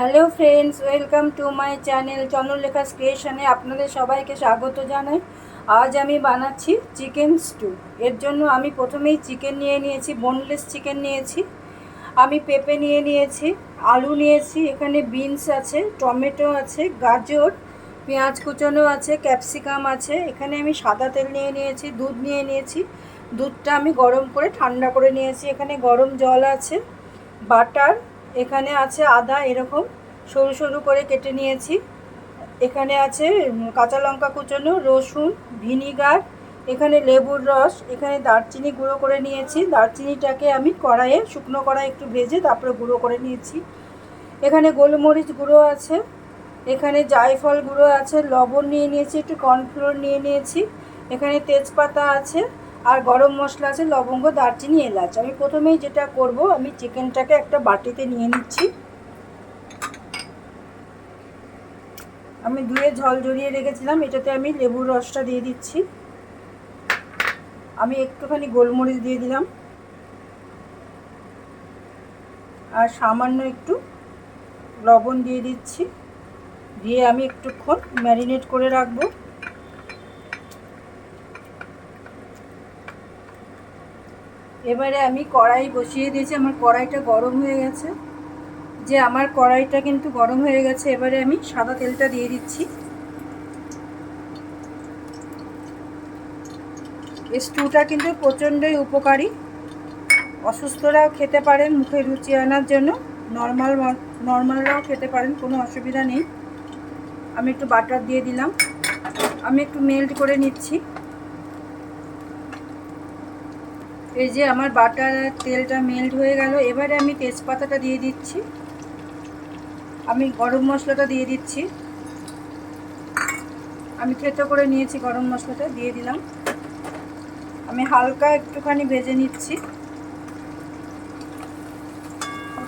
Hello friends, welcome to my channel Chandralekha ক্রিয়েশনে আপনাদের সবাইকে স্বাগত জানাই। আজ আমি বানাচ্ছি চিকেন স্টু। এর জন্য আমি প্রথমেই চিকেন নিয়ে নিয়েছি বোনলেস চিকেন নিয়েছি। আমি পেঁপে নিয়ে নিয়েছি, আলু নিয়েছি, এখানে বিনস আছে, টমেটো আছে, গাজর, পেঁয়াজ কুচানো আছে ক্যাপসিকাম আছে। এখানে আমি সাদা তেল নিয়ে নিয়েছি, দুধ নিয়ে নিয়েছি। দুধটা আমি গরম করে ঠান্ডা করে নিয়েছি। এখানে গরম জল আছে, বাটার এখানে আছে আদা এরকম, সরু সরু করে কেটে নিয়েছি। এখানে আছে কাঁচা লঙ্কা কুচানো, রসুন, ভিনিগার, এখানে লেবুর রস, এখানে দারচিনি গুঁড়ো করে নিয়েছি। দারচিনিটাকে আমি কড়াইয়ে, শুকনো কড়াই একটু ভেজে তারপরে গুঁড়ো করে নিয়েছি। এখানে গোলমরিচ গুঁড়ো আছে, এখানে জায়ফল গুঁড়ো আছে, লবণ নিয়ে নিয়েছি, একটু কর্নফ্লোর নিয়ে নিয়েছি। এখানে তেজপাতা আছে আর গরম মশলা আছে, লবঙ্গ, দারচিনি, এলাচ। আমি প্রথমেই যেটা করব, আমি চিকেনটাকে একটা বাটিতে নিয়ে নিচ্ছি। আমি ধুয়ে ঝল জড়িয়ে রেখেছিলাম, এটাতে আমি লেবুর রসটা দিয়ে দিচ্ছি। আমি একটুখানি গোলমরিচ দিয়ে দিলাম। আর সামান্য একটু লবণ দিয়ে দিচ্ছি। দিয়ে আমি একটুক্ষণ ম্যারিনেট করে রাখব। এবারে আমি কড়াই বসিয়ে দিয়েছি, আমার কড়াইটা গরম হয়ে গেছে। যে আমার কড়াইটা কিন্তু গরম হয়ে গেছে, এবারে আমি সাদা তেলটা দিয়ে দিচ্ছি। এই স্টুটা কিন্তু প্রচণ্ডই উপকারী। অসুস্থরাও খেতে পারেন, মুখে রুচি আনার জন্য। নর্মাল নর্মালরাও খেতে পারেন, কোনো অসুবিধা নেই। আমি একটু বাটার দিয়ে দিলাম। আমি একটু মেল্ট করে নিচ্ছি। এই যে আমার বাটার তেলটা মেল্ট হয়ে গেল, এবারে আমি তেজপাতাটা দিয়ে দিচ্ছি। আমি গরম মশলাটা দিয়ে দিচ্ছি। আমি থেতো করে নিয়েছি গরম মশলাটা, দিয়ে দিলাম। আমি হালকা একটুখানি ভেজে নিচ্ছি।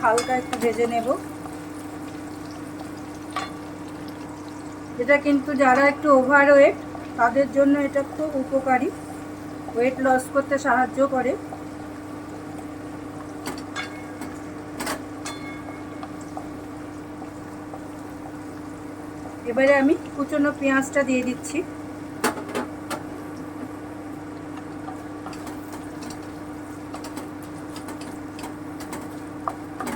হালকা একটু ভেজে নেব। এটা কিন্তু যারা একটু ওভার ওয়েট তাদের জন্য এটা খুব উপকারী। ওয়েট লস করতে সাহায্য করে। এবারে আমি কুচনো পেঁয়াজটা দিয়ে দিচ্ছি।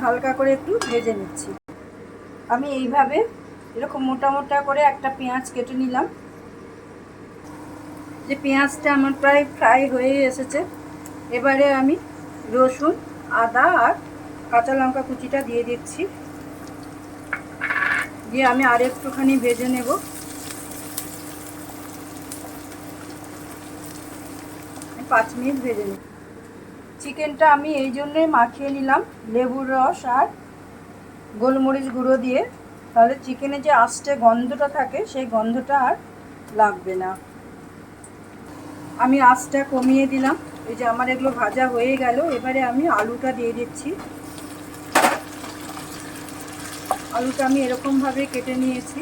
হালকা করে একটু ভেজে নিচ্ছি। আমি এইভাবে এরকম মোটা মোটা করে একটা পেঁয়াজ কেটে নিলাম। যে পেঁয়াজটা আমার প্রায় ফ্রাই হয়ে এসেছে, এবারে আমি রসুন, আদা আর কাঁচা লঙ্কা কুচিটা দিয়ে দিচ্ছি। দিয়ে আমি আর একটুখানি ভেজে নেব। পাঁচ মিনিট ভেজে নেব। চিকেনটা আমি এই জন্যই মাখিয়ে নিলাম, লেবুর রস আর গোলমরিচ গুঁড়ো দিয়ে। তাহলে চিকেনে যে আস্তে গন্ধটা থাকে, সেই গন্ধটা আর লাগবে না। আমি আঁচটা কমিয়ে দিলাম। এই যে আমার এগুলো ভাজা হয়ে গেল, এবারে আমি আলুটা দিয়ে দিচ্ছি। আলুটা আমি এরকমভাবে কেটে নিয়েছি।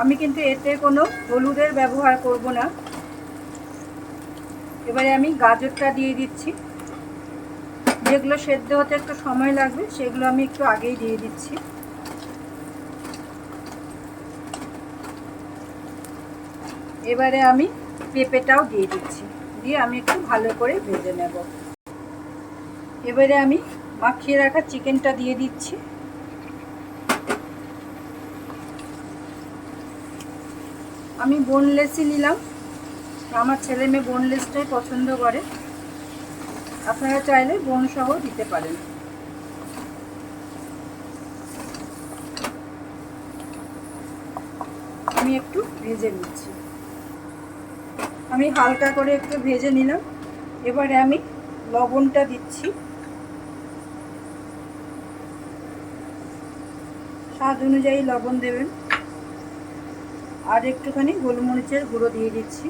আমি কিন্তু এতে কোনো হলুদের ব্যবহার করব না। এবারে আমি গাজরটা দিয়ে দিচ্ছি। যেগুলো সেদ্ধ হতে একটু সময় লাগবে, সেগুলো আমি একটু আগেই দিয়ে দিচ্ছি। এবারে আমি পেঁপেটাও দিয়ে দিচ্ছি। দিয়ে আমি একটু ভালো করে ভেজে নেব। এবারে আমি মাখিয়ে রাখা চিকেনটা দিয়ে দিচ্ছি। আমি বোনলেসই নিলাম। আমার ছেলে মেয়ে বোনলেসটাই পছন্দ করে। আপনারা চাইলে বোন সহ দিতে পারেন। আমি একটু ভেজে নিচ্ছি। আমি হালকা করে একটু ভেজে নিলাম। এবারে আমি লবণটা দিচ্ছি। স্বাদ অনুযায়ী লবণ দেবেন। আর একটুখানি গোলমরিচের গুঁড়ো দিয়ে দিচ্ছি।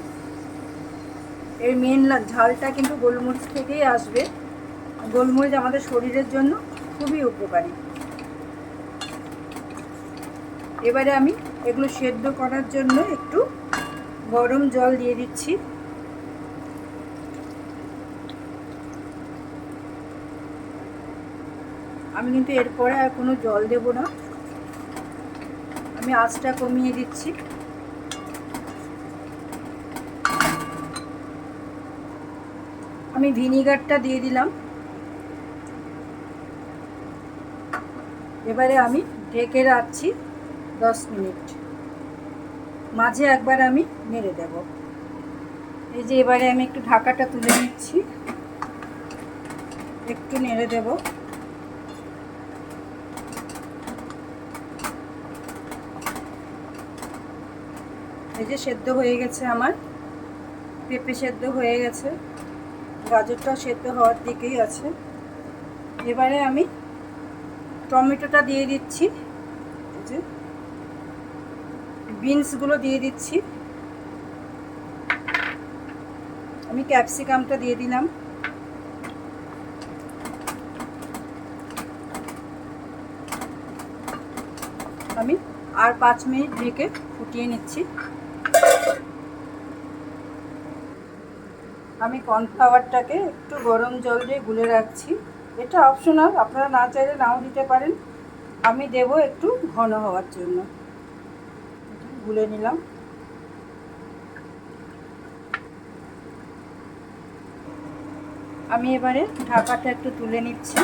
এর মেন ঝালটা কিন্তু গোলমরিচ থেকেই আসবে। গোলমরিচ আমাদের শরীরের জন্য খুবই উপকারী। এবারে আমি এগুলো সেদ্ধ করার জন্য একটু গরম জল দিয়ে দিচ্ছি। আমি কিন্তু এরপরে আর কোনো জল দেব না। আমি আঁচটা কমিয়ে দিচ্ছি। আমি ভিনিগারটা দিয়ে দিলাম। এবারে আমি ঢেকে রাখছি দশ মিনিট। মাঝে একবার আমি নেড়ে দেব। এই যে এবারে আমি একটু ঢাকাটা তুলে নিচ্ছি। একটু নেড়ে দেব। এই যে সেদ্ধ হয়ে গেছে আমার। পেঁপে সেদ্ধ হয়ে গেছে। গাজরটা সেদ্ধ হওয়ার দিকেই আছে। এবারে আমি টমেটোটা দিয়ে দিচ্ছি। এই যে বিনসগুলো দিয়ে দিচ্ছি। আমি ক্যাপসিকামটা দিয়ে দিলাম। আমি আর পাঁচ মিনিট ঢেকে ফুটিয়ে নিচ্ছি। আমি কর্নফ্লাওয়ারটাকে একটু গরম জল দিয়ে গুলে রাখছি। এটা অপশনাল, আপনারা না চাইলে নাও দিতে পারেন। আমি দেব একটু ঘন হওয়ার জন্য। গুলে নিলাম। আমি এবারে ঢাকাটা একটু তুলে নিচ্ছি।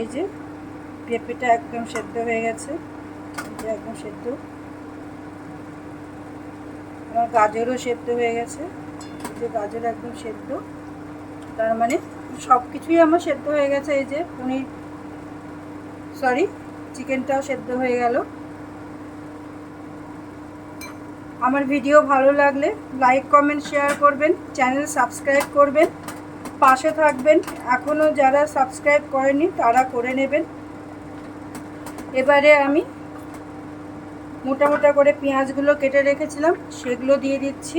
এই যে পেঁপেটা একদম সেদ্ধ হয়ে গেছে। একদম সেদ্ধ। আমার গাজরও সেদ্ধ হয়ে গেছে। যে গাজর একদম সেদ্ধ। তার মানে সব কিছুই আমার সেদ্ধ হয়ে গেছে। এই যে পনির সরি চিকেনটাও সেদ্ধ হয়ে গেল। আমার ভিডিও ভালো লাগলে লাইক, কমেন্ট, শেয়ার করবেন, চ্যানেল সাবস্ক্রাইব করবেন, পাশে থাকবেন। এখনও যারা সাবস্ক্রাইব করেনি, তারা করে নেবেন। এবারে আমি মোটা মোটা করে পেঁয়াজগুলো কেটে রেখেছিলাম, সেগুলো দিয়ে দিচ্ছি।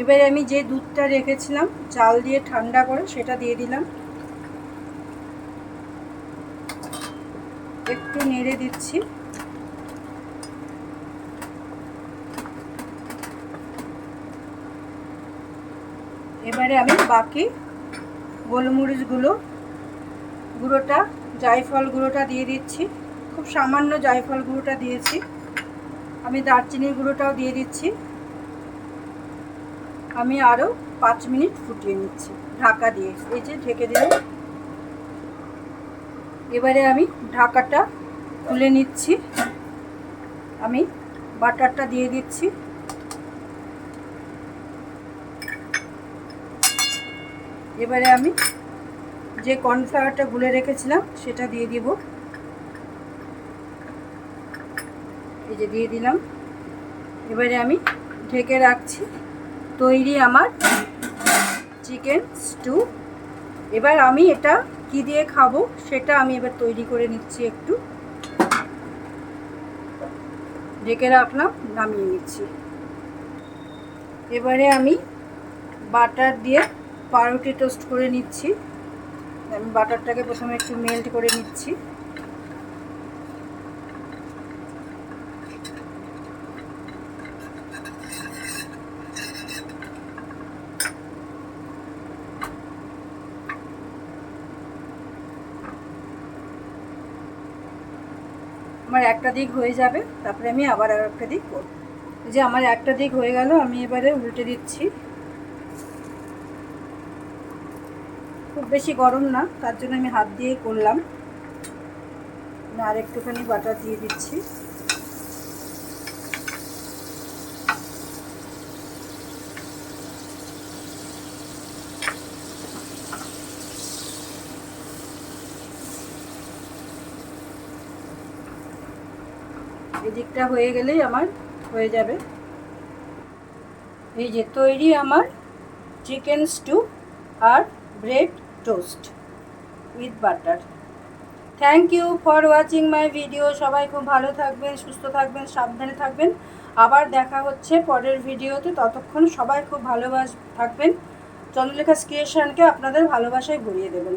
এবারে আমি যে দুধটা রেখেছিলাম, চাল দিয়ে ঠান্ডা করে সেটা দিয়ে দিলাম। একটু নেড়ে দিচ্ছি। এবারে আমি বাকি গোলমরিচগুলো, গুঁড়োটা, জায়ফল গুঁড়োটা দিয়ে দিচ্ছি। খুব সামান্য জায়ফল গুঁড়োটা দিয়েছি। আমি দারচিনির গুঁড়োটাও দিয়ে দিচ্ছি। আমি আরও পাঁচ মিনিট ফুটিয়ে নিচ্ছি। ঢাকা দিয়ে। এই যে ঢেকে দিলাম। এবারে আমি ঢাকাটা খুলে নিচ্ছি। আমি বাটারটা দিয়ে দিচ্ছি। এবারে আমি যে কর্নফ্লাওয়ারটা গুলে রেখেছিলাম, সেটা দিয়ে দিব। এই যে দিয়ে দিলাম। এবারে আমি ঢেকে রাখছি। তৈরি আমার চিকেন স্টু। এবার আমি এটা কি দিয়ে খাব সেটা আমি এবার তৈরি করে নিচ্ছি একটু। ঢেকে রাখলাম, নামিয়ে নিচ্ছি। এবারে আমি বাটার দিয়ে পাউরুটি টোস্ট করে নিচ্ছি। আমি বাটারটাকে প্রথমে একটু মেল্ট করে নিচ্ছি। একটা দিক হয়ে যাবে, তারপরে আমি আবার আর একটা দিক করব। যে আমার একটা দিক হয়ে গেল, আমি এবারে উল্টে দিচ্ছি। খুব বেশি গরম না, তার জন্য আমি হাত দিয়েই করলাম। আর একটুখানি বাটার দিয়ে দিচ্ছি। এদিকটা হয়ে গেলেই আমার হয়ে যাবে। এই যে তৈরি আমার chicken stew R bread toast with butter. Thank you for watching my video সবাই খুব ভালো থাকবেন, সুস্থ থাকবেন, সাবধানে থাকবেন। আবার দেখা হচ্ছে পরের ভিডিওতে। ততক্ষণ সবাই খুব ভালোবাস থাকবেন। চন্দ্রলেখা ক্রিয়েশনকে আপনাদের ভালোবাসায় ভরিয়ে দেবেন।